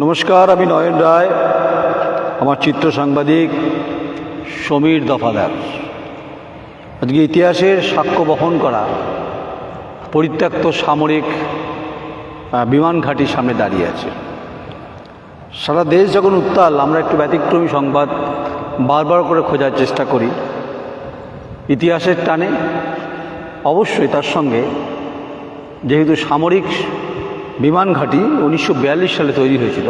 নমস্কার, আমি নয়ন রায়, আমার চিত্র সাংবাদিক সমীর দফাদার। আজকে ইতিহাসের সাক্ষ্য বহন করা পরিত্যক্ত সামরিক বিমান ঘাঁটির সামনে দাঁড়িয়ে আছে। সারা দেশ যখন উত্তাল, আমরা একটু ব্যতিক্রমী সংবাদ বারবার করে খোঁজার চেষ্টা করি। ইতিহাসের টানে অবশ্যই তার সঙ্গে যেহেতু সামরিক বিমান ঘাঁটি উনিশশো বিয়াল্লিশ সালে তৈরি হয়েছিল।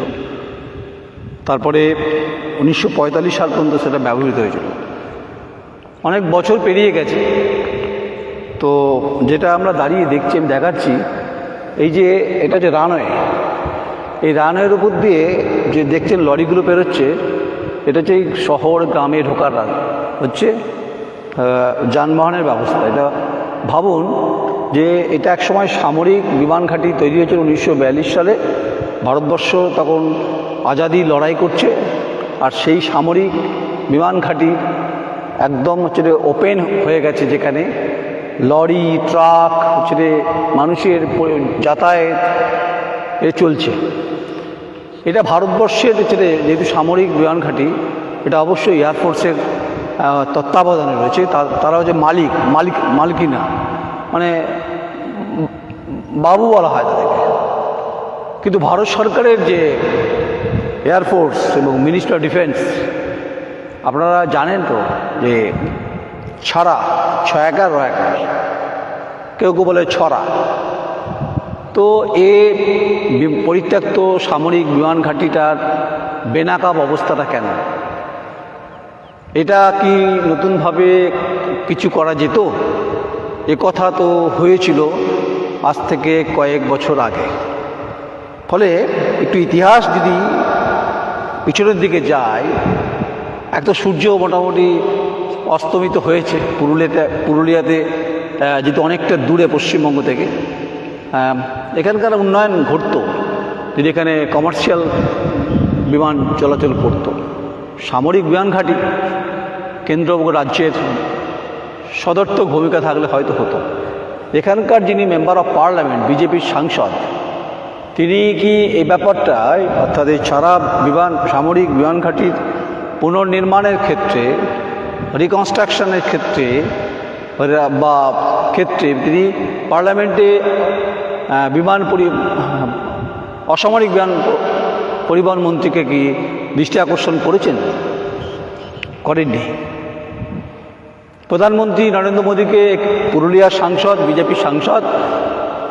তারপরে উনিশশো পঁয়তাল্লিশ সাল পর্যন্ত সেটা ব্যবহৃত হয়েছিল। অনেক বছর পেরিয়ে গেছে। তো যেটা আমরা দাঁড়িয়ে দেখছি, আমি দেখাচ্ছি, এই যে এটা যে রানওয়ে, এই রানওয়ের উপর দিয়ে যে দেখছেন লরিগুলো পেরোচ্ছে, এটা হচ্ছে এই শহর গ্রামে ঢোকার হচ্ছে যানবাহনের ব্যবস্থা। এটা ভাবুন যে এটা একসময় সামরিক বিমান ঘাঁটি তৈরি হয়েছিল উনিশশো বিয়াল্লিশ সালে। ভারতবর্ষ তখন আজাদি লড়াই করছে আর সেই সামরিক বিমান ঘাঁটি একদম হচ্ছে ওপেন হয়ে গেছে যেখানে লরি, ট্রাক হচ্ছে মানুষের যাতায়াত এ চলছে। এটা ভারতবর্ষের হচ্ছে যেহেতু সামরিক বিমান ঘাঁটি, এটা অবশ্যই এয়ারফোর্সের তত্ত্বাবধানে রয়েছে। তারা হচ্ছে মালিক মালিক, মালিকিনা। বাবু বলা হয় তাদেরকে। কিন্তু ভারত সরকারের যে এয়ারফোর্স এবং মিনিস্টার ডিফেন্স, আপনারা জানেন তো যে ছড়া ছ একার একার কেউ কেউ বলে ছড়া। তো এ পরিত্যক্ত সামরিক বিমান ঘাঁটিটার বেনাকাব অবস্থাটা কেন? এটা কি নতুনভাবে কিছু করা যেত? এ কথা তো হয়েছিল আজ থেকে কয়েক বছর আগে। ফলে একটু ইতিহাস যদি পিছনের দিকে যায়, এক তো সূর্য মোটামুটি অস্তমিত হয়েছে। পুরুলিয়াতে পুরুলিয়াতে যেহেতু অনেকটা দূরে পশ্চিমবঙ্গ থেকে এখানকার উন্নয়ন ঘটতো। যদি এখানে কমার্শিয়াল বিমান চলাচল করতো, সামরিক বিমান ঘাঁটি কেন্দ্র রাজ্যের সদর্থক ভূমিকা থাকলে হয়তো হতো। এখানকার যিনি মেম্বার অফ পার্লামেন্ট, বিজেপির সাংসদ, তিনি কি এই ব্যাপারটায়, অর্থাৎ এই ছাড়া বিমান, সামরিক বিমান ঘাঁটির পুনর্নির্মাণের ক্ষেত্রে রিকনস্ট্রাকশনের ক্ষেত্রে, বা ক্ষেত্রে তিনি পার্লামেন্টে বিমান পরি, অসামরিক বিমান পরিবহন মন্ত্রীকে কি দৃষ্টি আকর্ষণ করেছেন? করেননি। প্রধানমন্ত্রী নরেন্দ্র মোদীকে পুরুলিয়ার সাংসদ বিজেপির সাংসদ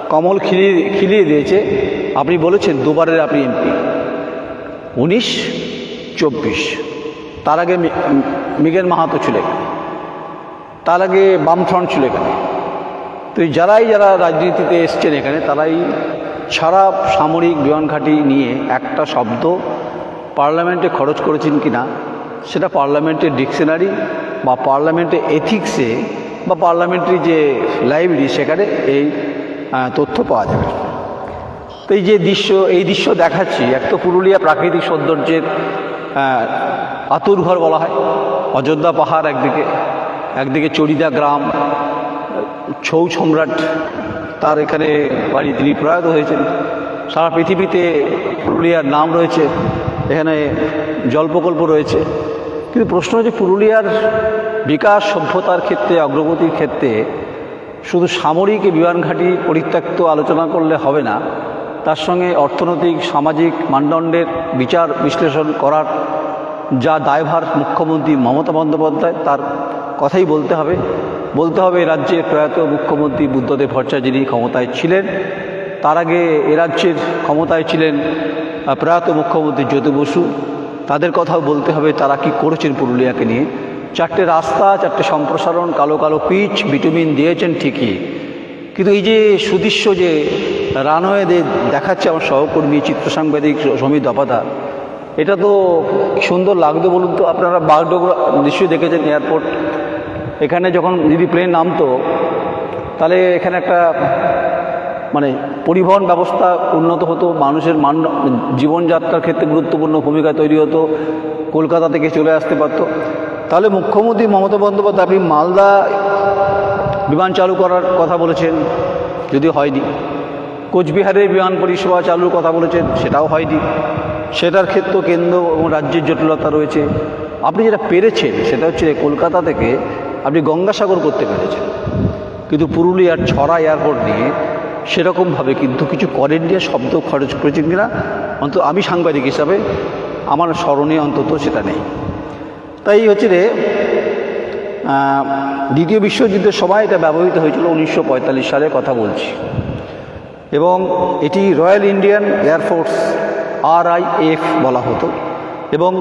কমল খিলিয়ে খিলিয়ে দিয়েছে। আপনি বলেছেন দুবারের আপনি এমপি। উনিশ, চব্বিশ। তার আগে মি- মিগেন মাহাতো ছিল এখানে। তার আগে বামফ্রন্ট ছিল এখানে। তো যারাই যারা রাজনীতিতে এসছেন এখানে, তারাই ছাড়া সামরিক বিমান ঘাঁটি নিয়ে একটা শব্দ, পার্লামেন্টে খরচ করেছেন কি না সেটা পার্লামেন্টের ডিকশনারি বা পার্লামেন্টের এথিক্সে বা পার্লামেন্টারি যে লাইব্রেরি সেখানে এই তথ্য পাওয়া যাবে। তো এই যে দৃশ্য এই দৃশ্য দেখাচ্ছি এক তো পুরুলিয়া প্রাকৃতিক সৌন্দর্যের আহ, আতুর ঘর বলা হয় অযোধ্যা পাহাড় একদিকে একদিকে চড়িদা গ্রাম ছৌ সম্রাট তার এখানে বাড়ি তিনি প্রয়াত হয়েছেন। সারা পৃথিবীতে পুরুলিয়ার নাম রয়েছে এখানে জল প্রকল্প রয়েছে। কিন্তু প্রশ্ন হচ্ছে, পুরুলিয়ার বিকাশ, সভ্যতার ক্ষেত্রে, অগ্রগতির ক্ষেত্রে শুধু সামরিক এই বিমান ঘাঁটি পরিত্যক্ত আলোচনা করলে হবে না, তার সঙ্গে অর্থনৈতিক, সামাজিক মানদণ্ডের বিচার বিশ্লেষণ করার যা দায়ভার মুখ্যমন্ত্রী মমতা বন্দ্যোপাধ্যায়, তার কথাই বলতে হবে। বলতে হবে রাজ্যের প্রয়াত মুখ্যমন্ত্রী বুদ্ধদেব ভট্টাচার্য যিনি ক্ষমতায় ছিলেন, তার আগে এ রাজ্যের ক্ষমতায় ছিলেন প্রয়াত মুখ্যমন্ত্রী জ্যোতি বসু, তাদের কথাও বলতে হবে তারা কি করেছেন পুরুলিয়াকে নিয়ে। চারটে রাস্তা, চারটে সম্প্রসারণ, কালো কালো পিচ, ভিটামিন দিয়েছেন ঠিকই। কিন্তু এই যে সুদৃশ্য যে রানওয়েদের দেখাচ্ছে আমার সহকর্মী, চিত্র সাংবাদিক সমীর দপাদার এটা তো সুন্দর লাগতো বলুন তো? আপনারা বাগডোগরা নিশ্চয়ই দেখেছেন এয়ারপোর্ট। এখানে যখন যদি প্লেন নামতো, তাহলে এখানে একটা মানে পরিবহন ব্যবস্থা উন্নত হতো, মানুষের মান, জীবনযাত্রার ক্ষেত্রে গুরুত্বপূর্ণ ভূমিকা তৈরি হতো, কলকাতা থেকে চলে আসতে পারতো। তাহলে মুখ্যমন্ত্রী মমতা বন্দ্যোপাধ্যায়, আপনি মালদা বিমান চালু করার কথা বলেছেন যদিও হয়নি। কোচবিহারের বিমান পরিষেবা চালুর কথা বলেছেন, সেটাও হয়নি। সেটার ক্ষেত্রেও কেন্দ্র এবং রাজ্যের জটিলতা রয়েছে। আপনি যেটা পেরেছেন, সেটা হচ্ছে কলকাতা থেকে আপনি গঙ্গাসাগর করতে পেরেছেন। কিন্তু পুরুলিয়ার ছড়া এয়ারপোর্ট নিয়ে সেরকমভাবে কিন্তু কিছু করেননি আর শব্দ খরচ করেছেন কিনা, অন্তত আমি সাংবাদিক হিসাবে আমার স্মরণে অন্তত সেটা নেই। তাই হচ্ছে রে দ্বিতীয় বিশ্বযুদ্ধের সময় এটা ব্যবহৃত হয়েছিল উনিশশো পঁয়তাল্লিশ সালে কথা বলছি। এবং এটি রয়্যাল ইন্ডিয়ান এয়ারফোর্স আরআইএফ বলা হতো। এবং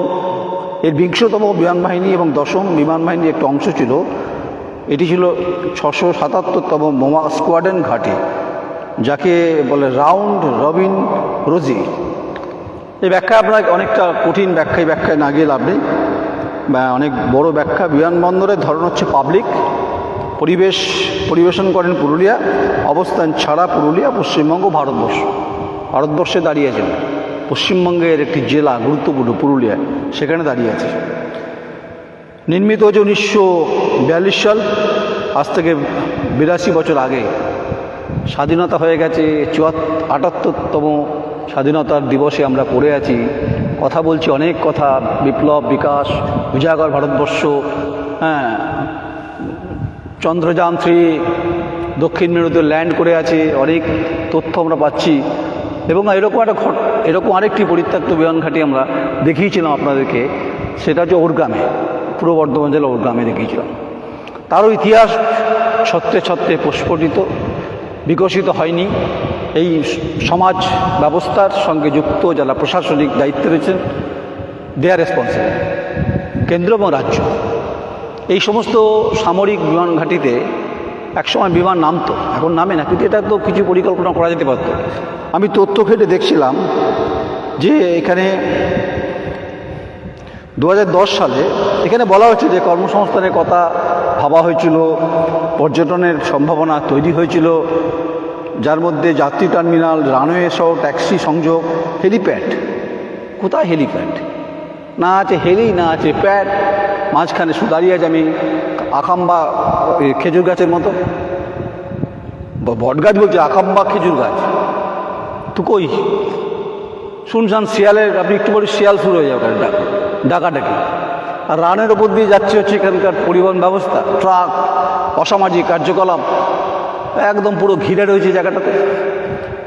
এর বিংশতম বিমান বাহিনী এবং দশম বিমান বাহিনীর একটি অংশ ছিল, এটি ছিল ছশো সাতাত্তরতম বোমা স্কোয়াডেন ঘাঁটি। যাকে বলে রাউন্ড রবিন রোজি। এই ব্যাখ্যা আপনার অনেকটা কঠিন ব্যাখ্যায় ব্যাখ্যায় না গিয়ে লাভ নেই। বা অনেক বড় ব্যাখ্যা। বিমানবন্দরের ধরন হচ্ছে পাবলিক। পরিবেশ পরিবেশন করেন পুরুলিয়া, অবস্থান ছাড়া পুরুলিয়া, পশ্চিমবঙ্গ, ভারতবর্ষ। ভারতবর্ষে দাঁড়িয়েছেন পশ্চিমবঙ্গের একটি জেলা গুরুত্বপূর্ণ পুরুলিয়া সেখানে দাঁড়িয়ে আছে। নির্মিত হয়েছে উনিশশো বিয়াল্লিশ সাল, আজ থেকে বিরাশি বছর আগে। স্বাধীনতা হয়ে গেছে চুয়াত্ত আটাত্তরতম স্বাধীনতার দিবসে আমরা পড়ে আছি। কথা বলছি অনেক কথা, বিপ্লব, বিকাশ, উজাগর ভারতবর্ষ হ্যাঁ চন্দ্রযান থ্রি, দক্ষিণ মেরুতে ল্যান্ড করে আছে, অনেক তথ্য আমরা পাচ্ছি। এবং এরকম একটা ঘট, এরকম আরেকটি পরিত্যক্ত বিমান ঘাঁটি আমরা দেখিয়েছিলাম আপনাদেরকে, সেটা হচ্ছে ওরগ্রামে, পূর্ব বর্ধমান জেলা ওরগ্রামে দেখিয়েছিলাম। তারও ইতিহাস ছত্রে ছত্রে প্রস্ফুটিত। বিকশিত হয়নি। এই সমাজ ব্যবস্থার সঙ্গে যুক্ত যারা প্রশাসনিক দায়িত্বে রয়েছেন দেয়ার রেসপন্সিবল কেন্দ্র এবং রাজ্য। এই সমস্ত সামরিক বিমান ঘাঁটিতে একসময় বিমান নামতো, এখন নামে না, কিন্তু এটা তো কিছু পরিকল্পনা করা যেতে পারত। আমি তথ্য ঘেটে দেখছিলাম যে এখানে দু হাজার দশ সালে এখানে বলা হচ্ছে যে কর্মসংস্থানের কথা ভাবা হয়েছিল, পর্যটনের সম্ভাবনা তৈরি হয়েছিল, যার মধ্যে যাত্রী টার্মিনাল, রানওয়ে সহ ট্যাক্সি সংযোগ, হেলিপ্যাড। কোথায় হেলিপ্যাড? না আছে হেলি, না আছে প্যাড, মাঝখানে শুধু দাঁড়িয়ে আছে আমি আকাম্বা খেজুর গাছের মতো। ব- বট গাছ বলছে আকাম্বা খেজুর গাছ। তো কই? শুনশান শিয়ালের, আপনি একটু বলি শিয়াল শুরু হয়ে যাবে ডাক ডাকাডাকি। আর রানের ওপর দিয়ে যাচ্ছে হচ্ছে এখানকার পরিবহন ব্যবস্থা, ট্রাক, অসামাজিক কার্যকলাপ, একদম পুরো ঘিরে রয়েছে জায়গাটাতে।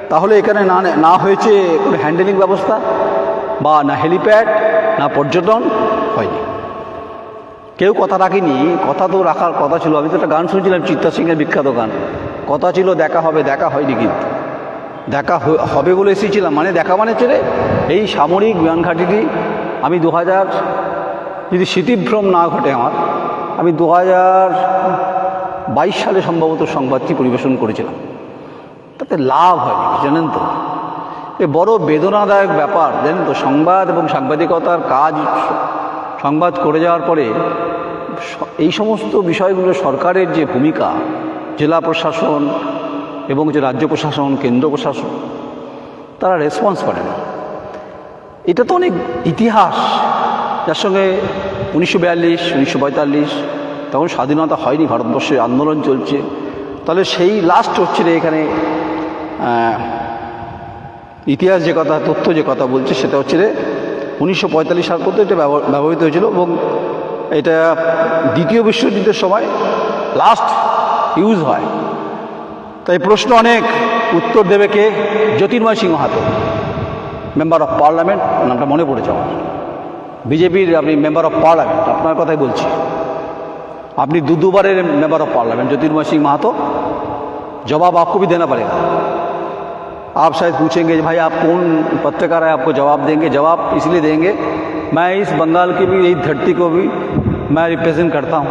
তাহলে এখানে না না হয়েছে কোনো হ্যান্ডেলিং ব্যবস্থা বা না হেলিপ্যাড না পর্যটন? হয়নি। কেউ কথা রাখেনি, কথা তো রাখার কথা ছিল। আমি তো একটা গান শুনছিলাম, চিত্তা সিংয়ের বিখ্যাত গান। কথা ছিল, দেখা হবে, দেখা হয়নি কিন্তু। দেখা হবে বলে এসেছিলাম। মানে দেখা মানে ছেড়ে এই সামরিক বিমান ঘাঁটিটি আমি দু হাজার যদি স্মৃতিভ্রম না ঘটে আমার, আমি দু হাজার বাইশ সালে সম্ভবত সংবাদটি পরিবেশন করেছিলাম। তাতে লাভ হয়নি, জানেন তো। এ বড় বেদনাদায়ক ব্যাপার, জানেন তো, সংবাদ এবং সাংবাদিকতার কাজ, সংবাদ করে যাওয়ার পরে এই সমস্ত বিষয়গুলো সরকারের যে ভূমিকা, জেলা প্রশাসন এবং যে রাজ্য প্রশাসন, কেন্দ্র প্রশাসন, তারা রেসপন্স করে না। এটা তো অনেক ইতিহাস। যার সঙ্গে উনিশশো বিয়াল্লিশ, উনিশশো পঁয়তাল্লিশ, তখন স্বাধীনতা হয়নি ভারতবর্ষে আন্দোলন চলছে। তাহলে সেই লাস্ট হচ্ছে এখানে ইতিহাস যে কথা, তথ্য যে কথা বলছে, সেটা হচ্ছে রে উনিশশো পঁয়তাল্লিশ সাল পর্যন্ত এটা ব্যবহৃত হয়েছিল এবং এটা দ্বিতীয় বিশ্বযুদ্ধের সময় লাস্ট ইউজ হয়। তাই প্রশ্ন অনেক, উত্তর দেবে কে? জ্যোতির্ময় সিংহ হাতে মেম্বার অফ পার্লামেন্ট নামটা মনে পড়েছে আমার বিজেপির আপনি মেম্বার অফ পার্লামেন্ট আপনার কথাই বলছি আপনি दो দুবারের मेंबर ऑफ पार्लियामेंट ज्योतिर्मय सिंह महतो जवाब आपको भी देना पड़ेगा आप शायद पूछेंगे भाई आप कौन पत्रकार है आपको जवाब देंगे जवाब इसलिए देंगे मैं इस बंगाल की भी यही धरती को भी मैं रिप्रेजेंट करता हूँ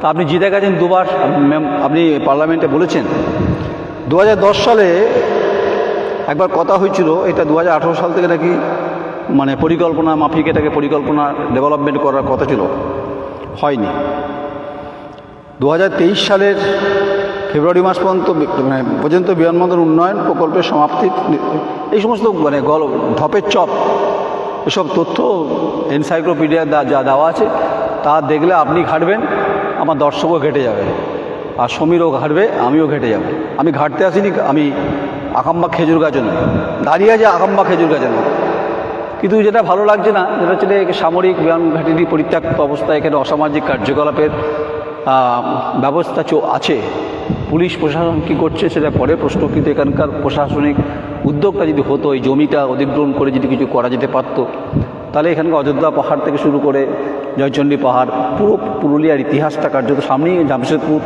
তো আপনি জিতে গেছেন দুবার আপনি মেম- আপনি পার্লামেন্টে বলেছেন দু সালে একবার কথা হয়েছিল, এটা দু হাজার আঠেরো সাল থেকে নাকি মানে পরিকল্পনা, মাফিক এটাকে পরিকল্পনা ডেভেলপমেন্ট করার কথা ছিল। হয়নি। দু হাজার তেইশ সালের ফেব্রুয়ারি মাস পর্যন্ত মানে পর্যন্ত বিমানবন্দর উন্নয়ন প্রকল্পের সমাপ্তি, এই সমস্ত মানে গল, ঢপের চপ, এসব তথ্য এনসাইক্লোপিডিয়া যা দেওয়া আছে, তা দেখলে আপনি ঘাটবেন, আমার দর্শকও ঘেটে যাবে। আর সমীরও ঘাটবে, আমিও ঘেটে যাব। আমি ঘাটতে আসিনি, আমি আকাম্বা খেজুর গাছ নয়। দাঁড়িয়ে আছে আকাম্বা খেজুর গাছের মতো কিন্তু যেটা ভালো লাগছে না যেটা হচ্ছে যে সামরিক ঘাটিটি পরিত্যক্ত অবস্থায় এখানে অসামাজিক কার্যকলাপের ব্যবস্থা আছে। পুলিশ প্রশাসন কী করছে সেটা পরে প্রশ্ন, কিন্তু এখানকার প্রশাসনিক উদ্যোগটা যদি হতো, এই জমিটা অধিগ্রহণ করে যদি কিছু করা যেতে পারতো, তাহলে এখানকার অযোধ্যা পাহাড় থেকে শুরু করে জয়চণ্ডী পাহাড়, পুরো পুরুলিয়ার ইতিহাসটা কার্যত সামনেই জামশেদপুর,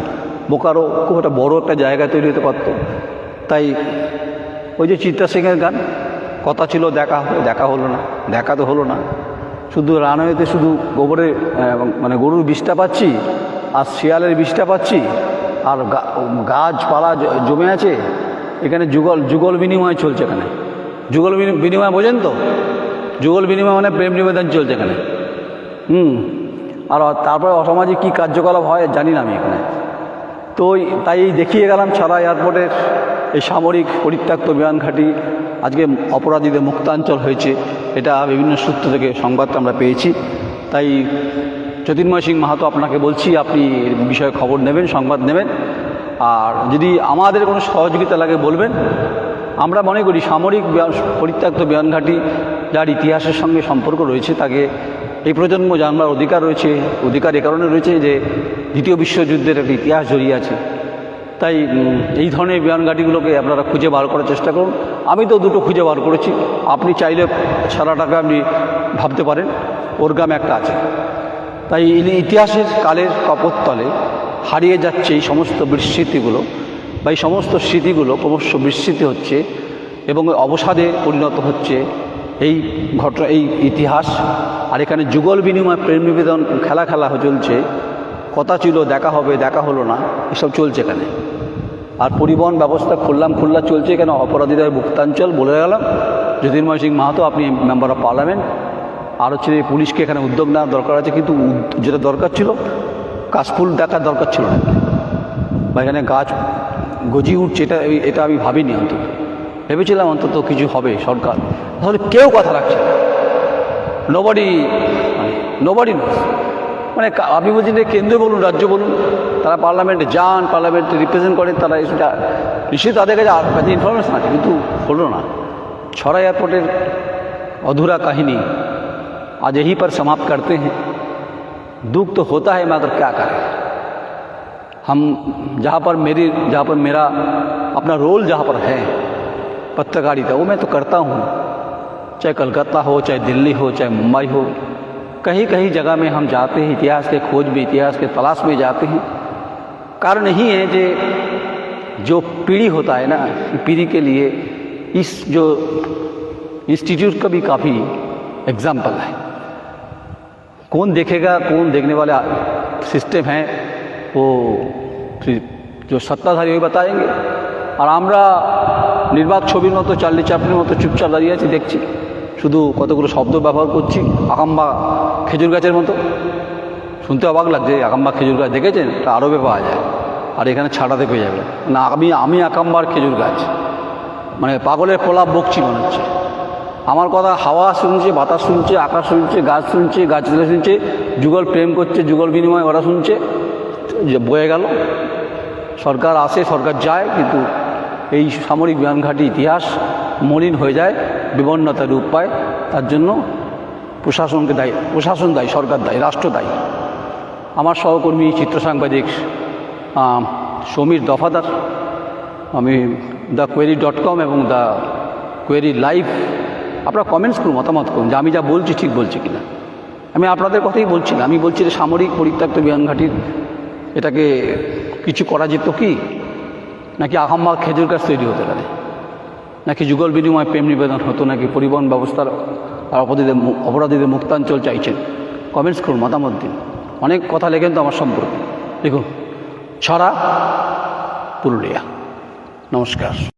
বোকারো, খুব একটা বড় একটা জায়গা তৈরি হতে পারতো। তাই ওই যে চিত্রা সিংয়ের গান, কথা ছিল দেখা দেখা হলো না, দেখা তো হলো না। শুধু রানওয়েতে শুধু গোবরের মানে গরুর বিষটা পাচ্ছি, আর শিয়ালের বিষটা পাচ্ছি, আর গাছপালা জমে আছে, এখানে যুগল যুগল বিনিময় চলছে এখানে। যুগল বিনি- বিনিময় বোঝেন তো? যুগল বিনিময় মানে প্রেম নিবেদন চলছে এখানে। হুম, আর তারপরে অসামাজিক কী কার্যকলাপ হয় জানি না আমি এখানে। তো তাই দেখিয়ে গেলাম ছাড়া এয়ারপোর্টের এই সামরিক পরিত্যক্ত বিমান ঘাঁটি আজকে অপরাধীদের মুক্তাঞ্চল হয়েছে, এটা বিভিন্ন সূত্র থেকে সংবাদটা আমরা পেয়েছি। তাই জ্যোতির্ময় সিং মাহাতো আপনাকে বলছি, আপনি বিষয়ে খবর নেবেন, সংবাদ নেবেন। আর যদি আমাদের কোনো সহযোগিতা লাগে বলবেন, আমরা মনে করি সামরিক পরিত্যক্ত বিমান ঘাঁটি যার ইতিহাসের সঙ্গে সম্পর্ক রয়েছে, তাকে এই প্রজন্ম জানবার অধিকার রয়েছে। অধিকার এ কারণে রয়েছে যে দ্বিতীয় বিশ্বযুদ্ধের একটা ইতিহাস জড়িয়ে আছে। তাই এই ধরনের বিমান ঘাঁটিগুলোকে আপনারা খুঁজে বার করার চেষ্টা করুন। আমি তো দুটো খুঁজে বার করেছি। আপনি চাইলে সারা টাকা আপনি ভাবতে পারেন। ওর গ্রামে একটা আছে। তাই ইতিহাসের কালের কপোত্তলে হারিয়ে যাচ্ছে এই সমস্ত বিস্মৃতিগুলো বা এই সমস্ত স্মৃতিগুলো ক্রমশ বিস্মৃতি হচ্ছে এবং অবসাদে পরিণত হচ্ছে এই ঘটনা, এই ইতিহাস। আর এখানে যুগল বিনিময় প্রেম নিবেদন খেলা খেলা চলছে। কথা ছিল দেখা হবে, দেখা হলো না। এসব চলছে এখানে। আর পরিবহন ব্যবস্থা খুললাম, খুল্লা চলছে এখানে অপরাধীদের মুক্তাঞ্চল বলে গেলাম। জ্যোতির্ময় সিং মাহাতো, আপনি মেম্বার অফ পার্লামেন্ট আর হচ্ছে পুলিশকে এখানে উদ্যোগ নেওয়ার দরকার আছে, কিন্তু যেটা দরকার ছিল, কাশফুল দেখার দরকার ছিল না। বা এখানে গাছ গজিয়ে উঠছে, এটা এটা আমি ভাবিনি অন্তত। ভেবেছিলাম অন্তত কিছু হবে সরকার। তাহলে কেউ কথা রাখছে না। নোবডি নোবডি নোস মানে अभी বলছেন केंद्र बोलूँ राज्य बोलूँ বলুন, তারা जान যান रिप्रेजेंट करें করেন, তারা সেটা নিশ্চয়ই তাদের কাছে কাছে ইনফরমেশান আছে, কিন্তু छौरा एयरपोर्टेर अधूरा कहानी आज यहीं पर समाप्त करते हैं। दुख तो होता है मगर तो क्या करें? हम जहाँ पर मेरी जहाँ पर मेरा अपना रोल जहाँ पर है, पत्रकारिता, वो मैं तो करता हूँ। चाहे कलकत्ता हो, चाहे दिल्ली हो, चाहे मुंबई हो कहीं कहीं जगह में हम जाते हैं इतिहास के खोज में इतिहास के तलाश में जाते हैं कारण यही है कि जो पीढ़ी होता है ना पीढ़ी के लिए इस जो इंस्टीट्यूट का भी काफ़ी एग्जाम्पल है कौन देखेगा कौन देखने वाला सिस्टम है वो फिर जो सत्ताधारी वही बताएंगे আর আমরা নির্বাক ছবির মতো চার্লি চাপলির মতো চুপচাপ দাঁড়িয়ে আছি দেখছি শুধু কতগুলো শব্দ ব্যবহার করছি আকাম্বা খেজুর গাছের মতো। শুনতে অবাক লাগছে আকাম্বা খেজুর গাছ দেখেছেন? এটা আরবে পাওয়া যায়। আর এখানে ছাড়াতে পেয়ে যাবে। না, আমি আমি আকাম্বার খেজুর গাছ। মানে পাগলের প্রলাপ বকছি মনে হচ্ছে। আমার কথা হাওয়া শুনছে, বাতাস শুনছে, আকাশ শুনছে, গাছ শুনছে, গাছগুলো শুনছে, যুগল প্রেম করছে, যুগল বিনিময় ওরা শুনছে। যে বয়ে গেল। সরকার আসে, সরকার যায়, কিন্তু এই সামরিক বিমানঘাটি ইতিহাস মলিন হয়ে যায় বিবন্নতা রূপ পায়। তার জন্য প্রশাসনকে দায়ী, প্রশাসন দায়ী, সরকার দায়ী, রাষ্ট্র দায়ী। আমার সহকর্মী চিত্র সাংবাদিক সমীর দফাদার, আমি দ্য কোয়েরি ডট কম এবং দ্য কোয়েরি লাইভ আপনারা কমেন্টস করুন মতামত করুন যে আমি যা বলছি ঠিক বলছি কিনা। আমি আপনাদের কথাই বলছি না, আমি বলছি যে সামরিক পরিত্যক্ত বিমানঘাটির এটাকে কিছু করা যেত কি? নাকি আহাম্মা খেজুর গাছ তৈরি হতে পারে? নাকি যুগল বিনিময় প্রেম নিবেদন হতো? নাকি পরিবহন ব্যবস্থার আর অপরাধীদের অপরাধীদের মুক্তাঞ্চল চাইছেন। কমেন্টস করুন মতামত দিন। অনেক কথা লেখেন তো আমার সম্পর্কে। দেখুন ছড়া পুরুলিয়া। নমস্কার।